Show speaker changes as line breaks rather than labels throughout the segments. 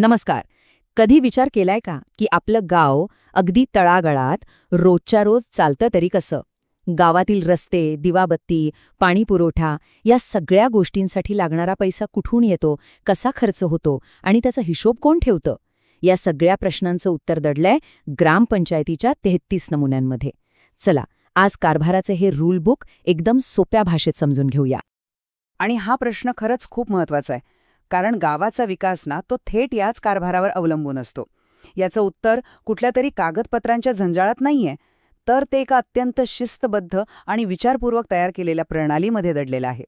नमस्कार. कधी विचार केलाय का की आपलं गाव अगदी तळागळात रोजच्या रोज चालतं तरी कसं? गावातील रस्ते दिवाबत्ती पाणी पुरवठा या सगळ्या गोष्टींसाठी लागणारा पैसा कुठून येतो कसा खर्च होतो आणि त्याचा हिशोब कोण ठेवतं? या सगळ्या प्रश्नांचं उत्तर दडलंय ग्रामपंचायतीच्या तेहत्तीस नमुन्यांमध्ये. चला आज कारभाराचे हे रूल बुक एकदम सोप्या भाषेत समजून घेऊया.
आणि हा प्रश्न खरंच खूप महत्त्वाचा आहे. कारण गावाचा विकास ना तो थेट याच कारभारावर अवलंबून असतो. याचं उत्तर कुठल्या तरी कागदपत्रांच्या झंजाळात नाहीये तर ते एका अत्यंत शिस्तबद्ध आणि विचारपूर्वक तयार केलेल्या प्रणालीमध्ये दडलेलं आहे.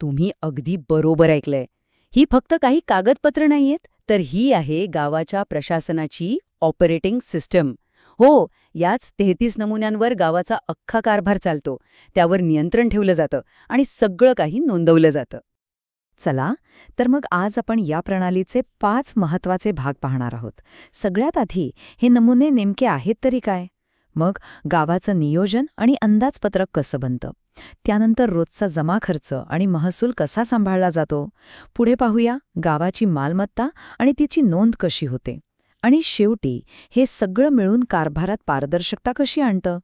तुम्ही अगदी बरोबर ऐकलंय. ही फक्त काही कागदपत्र नाहीयेत तर ही आहे गावाच्या प्रशासनाची ऑपरेटिंग सिस्टम. हो याच तेहतीस नमुन्यांवर गावाचा अख्खा कारभार चालतो त्यावर नियंत्रण ठेवलं जातं आणि सगळं काही नोंदवलं जातं. चला तर मग आज आपण या प्रणालीचे पाच महत्त्वाचे भाग पाहणार आहोत. सगळ्यात आधी हे नमुने नेमके आहेत तरी काय? मग गावाचं नियोजन आणि अंदाजपत्रक कसं बनतं? त्यानंतर रोजचा जमा खर्च आणि महसूल कसा सांभाळला जातो? पुढे पाहूया गावाची मालमत्ता आणि तिची नोंद कशी होते? आणि शेवटी हे सगळं मिळून कारभारात पारदर्शकता कशी आणतं?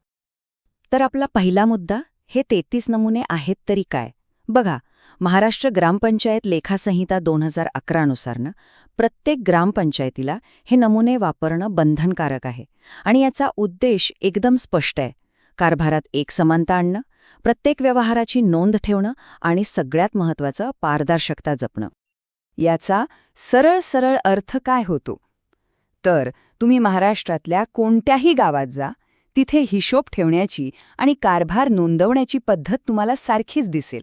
तर आपला पहिला मुद्दा हे तेहतीस नमुने आहेत तरी काय? बघा महाराष्ट्र ग्रामपंचायत लेखासंहिता दोन हजार अकरानुसार ना प्रत्येक ग्रामपंचायतीला हे नमुने वापरणं बंधनकारक आहे आणि याचा उद्देश एकदम स्पष्ट आहे. कारभारात एक समानता आणणं प्रत्येक व्यवहाराची नोंद ठेवणं आणि सगळ्यात महत्वाचं पारदर्शकता जपणं.
याचा सरळ सरळ अर्थ काय होतो? तर तुम्ही महाराष्ट्रातल्या कोणत्याही गावात जा तिथे हिशोब ठेवण्याची आणि कारभार नोंदवण्याची पद्धत तुम्हाला सारखीच दिसेल.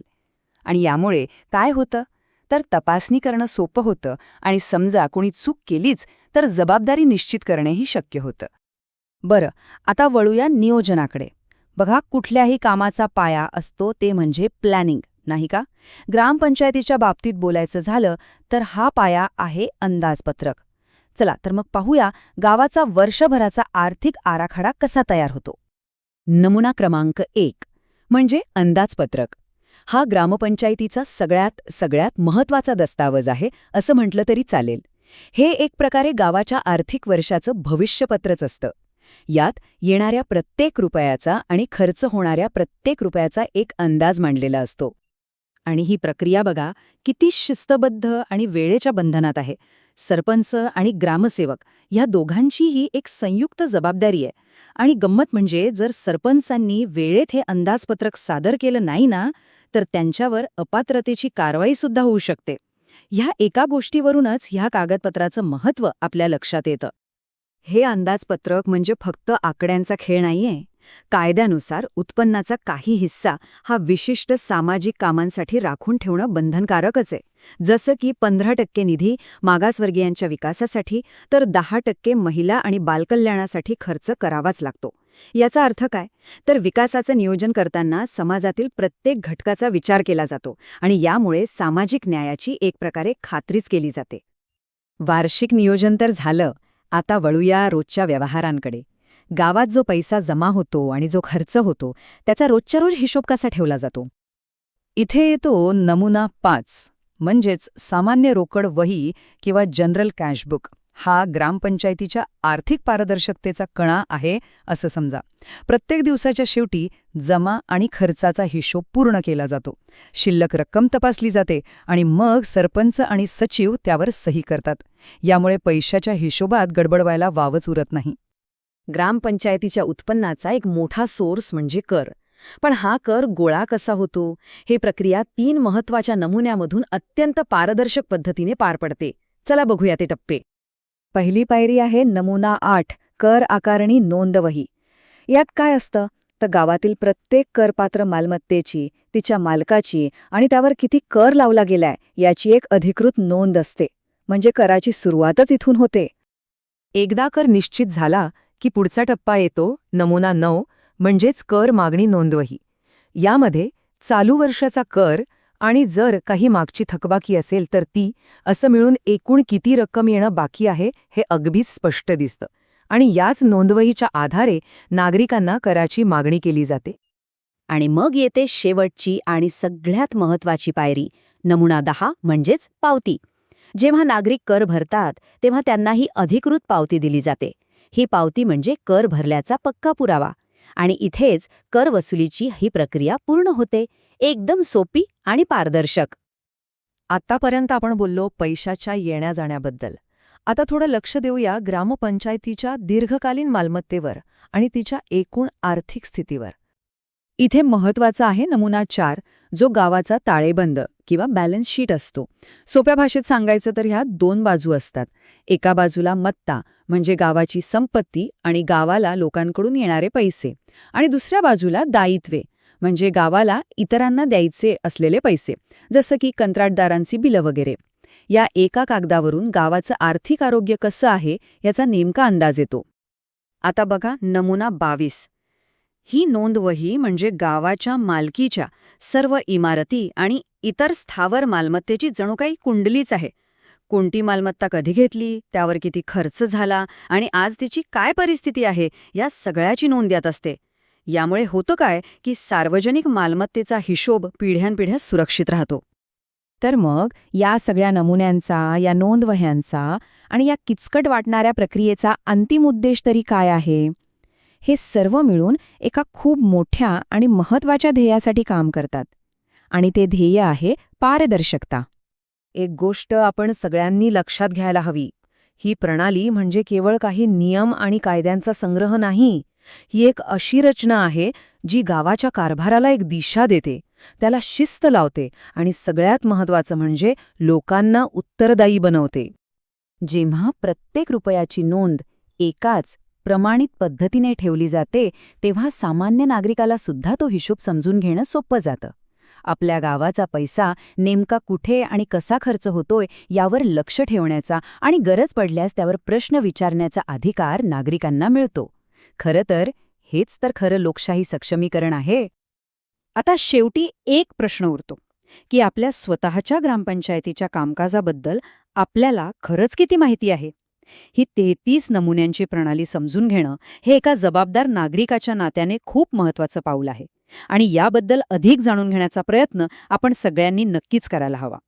आणि यामुळे काय होतं? तर तपासणी करणं सोपं होतं आणि समजा कोणी चूक केलीच तर जबाबदारी निश्चित करणेही शक्य होतं.
बरं आता वळूया नियोजनाकडे. बघा कुठल्याही कामाचा पाया असतो ते म्हणजे प्लॅनिंग नाही का? ग्रामपंचायतीच्या बाबतीत बोलायचं झालं तर हा पाया आहे अंदाजपत्रक. चला तर मग पाहूया गावाचा वर्षभराचा आर्थिक आराखडा कसा तयार होतो. नमुना क्रमांक एक म्हणजे अंदाजपत्रक. हा ग्रामपंचायतीचा सगळ्यात सगळ्यात महत्त्वाचा दस्तावज आहे असं म्हटलं तरी चालेल. हे एक प्रकारे गावाच्या आर्थिक वर्षाचं भविष्यपत्रच असतं. यात येणाऱ्या प्रत्येक रुपयाचा आणि खर्च होणाऱ्या प्रत्येक रुपयाचा एक अंदाज मांडलेला असतो. आणि ही प्रक्रिया बघा किती शिस्तबद्ध आणि वेळेच्या बंधनात आहे. सरपंच आणि ग्रामसेवक ह्या दोघांचीही एक संयुक्त जबाबदारी आहे. आणि गंमत म्हणजे जर सरपंचांनी वेळेत हे अंदाजपत्रक सादर केलं नाही ना तर त्यांच्यावर अपात्रतेची कारवाई सुद्धा होऊ शकते. ह्या एका गोष्टीवरूनच ह्या कागदपत्राचं महत्त्व आपल्या लक्षात येतं.
हे अंदाजपत्रक म्हणजे फक्त आकड्यांचा खेळ नाहीये. कायद्यानुसार उत्पन्नाचा काही हिस्सा हा विशिष्ट सामाजिक कामांसाठी राखून ठेवणं बंधनकारकच आहे. जसं की पंधरा टक्के निधी मागासवर्गीयांच्या विकासासाठी तर दहा टक्के महिला आणि बालकल्याणासाठी खर्च करावाच लागतो. याचा अर्थ काय? तर विकासाचं नियोजन करताना समाजातील प्रत्येक घटकाचा विचार केला जातो आणि यामुळे सामाजिक न्यायाची एक प्रकारे खात्रीच केली जाते. वार्षिक नियोजन तर झालं. आता वळूया रोजच्या व्यवहारांकडे. गावात जो पैसा जमा होतो आणि जो खर्च होतो त्याचा रोजच्या रोज हिशोब कसा ठेवला जातो? इथे येतो नमुना पाच म्हणजेच सामान्य रोकड वही किंवा जनरल कॅशबुक हा ग्रामपंचायतीच्या आर्थिक पारदर्शकतेचा कणा आहे असं समजा. प्रत्येक दिवसाच्या शेवटी जमा आणि खर्चाचा हिशोब पूर्ण केला जातो. शिल्लक रक्कम तपासली जाते आणि मग सरपंच आणि सचिव त्यावर सही करतात. यामुळे पैशाच्या हिशोबात गडबडवायला वावच उरत नाही.
ग्रामपंचायतीच्या उत्पन्नाचा एक मोठा सोर्स म्हणजे कर. पण हा कर गोळा कसा होतो? हे प्रक्रिया तीन महत्त्वाच्या नमुन्यामधून अत्यंत पारदर्शक पद्धतीने पार पडते. चला बघूया ते टप्पे.
पहिली पायरी आहे नमुना आठ कर आकारणी नोंदवही. यात काय असतं? तर गावातील प्रत्येक करपात्र मालमत्तेची तिच्या मालकाची आणि त्यावर किती कर लावला गेलाय याची एक अधिकृत नोंद असते. म्हणजे कराची सुरुवातच इथून होते.
एकदा कर निश्चित झाला की पुढचा टप्पा येतो नमुना नऊ म्हणजेच कर मागणी नोंदवही. यामध्ये चालू वर्षाचा कर आणि जर काही मागची थकबाकी असेल तर ती असं मिळून एकूण किती रक्कम येणं बाकी आहे हे अगदीच स्पष्ट दिसतं. आणि याच नोंदवहीच्या आधारे नागरिकांना कराची मागणी केली जाते.
आणि मग येते शेवटची आणि सगळ्यात महत्वाची पायरी नमुना दहा म्हणजेच पावती. जेव्हा नागरिक कर भरतात तेव्हा त्यांना ही अधिकृत पावती दिली जाते. ही पावती म्हणजे कर भरल्याचा पक्का पुरावा. आणि इथेच कर वसुलीची ही प्रक्रिया पूर्ण होते. एकदम सोपी आणि पारदर्शक.
आतापर्यंत आपण बोललो पैशाच्या येण्या जाण्याबद्दल. आता थोडं लक्ष देऊया ग्रामपंचायतीच्या दीर्घकालीन मालमत्तेवर आणि तिच्या एकूण आर्थिक स्थितीवर.
इथे महत्त्वाचा आहे नमुना चार जो गावाचा ताळेबंद. किंवा बॅलन्स शीट असतो. सोप्या भाषेत सांगायचं तर ह्या दोन बाजू असतात. एका बाजूला मत्ता म्हणजे गावाची संपत्ती आणि गावाला लोकांकडून येणारे पैसे. आणि दुसऱ्या बाजूला दायित्वे म्हणजे गावाला इतरांना द्यायचे असलेले पैसे जसं की कंत्राटदारांची बिलं वगैरे. या एका कागदावरून गावाचं आर्थिक आरोग्य कसं आहे याचा नेमका अंदाज येतो. आता बघा नमुना बावीस. ही नोंदवही म्हणजे गावाच्या मालकीच्या सर्व इमारती आणि इतर स्थावर मालमत्तेची जणू काही कुंडलीच आहे. कोणती मालमत्ता कधी घेतली त्यावर किती खर्च झाला आणि आज तिची काय परिस्थिती आहे या सगळ्याची नोंद यात असते. यामुळे होतं काय की सार्वजनिक मालमत्तेचा हिशोब पिढ्यानपिढ्या सुरक्षित राहतो.
तर मग या सगळ्या नमुन्यांचा या नोंदवह्यांचा आणि या किचकट वाटणाऱ्या प्रक्रियेचा अंतिम उद्देश तरी काय आहे? हे सर्व मिळून एका खूप मोठ्या आणि महत्त्वाच्या ध्येयासाठी काम करतात. आणि ते ध्येय आहे पारदर्शकता.
एक गोष्ट आपण सगळ्यांनी लक्षात घ्यायला हवी. ही प्रणाली म्हणजे केवळ काही नियम आणि कायद्यांचा संग्रह नाही. ही एक अशी रचना आहे जी गावाच्या कारभाराला एक दिशा देते त्याला शिस्त लावते आणि सगळ्यात महत्वाचं म्हणजे लोकांना उत्तरदायी बनवते.
जेव्हा प्रत्येक रुपयाची नोंद एकाच प्रमाणित पद्धतीने ठेवली जाते तेव्हा सामान्य नागरिकाला सुद्धा तो हिशोब समजून घेणं सोपं जातं. आपल्या गावाचा पैसा नेमका कुठे आणि कसा खर्च होतोय यावर लक्ष ठेवण्याचा आणि गरज पडल्यास त्यावर प्रश्न विचारण्याचा अधिकार नागरिकांना मिळतो. खरं तर हेच तर खरं लोकशाही सक्षमीकरण आहे.
आता शेवटी एक प्रश्न उरतो की आपल्या स्वतःच्या ग्रामपंचायतीच्या कामकाजाबद्दल आपल्याला खरंच किती माहिती आहे? ही तेहतीस नमुन्यांची प्रणाली समजून घेणं हे एका जबाबदार नागरिकाच्या नात्याने खूप महत्वाचं पाऊल आहे. आणि याबद्दल अधिक जाणून घेण्याचा प्रयत्न आपण सगळ्यांनी नक्कीच करायला हवा.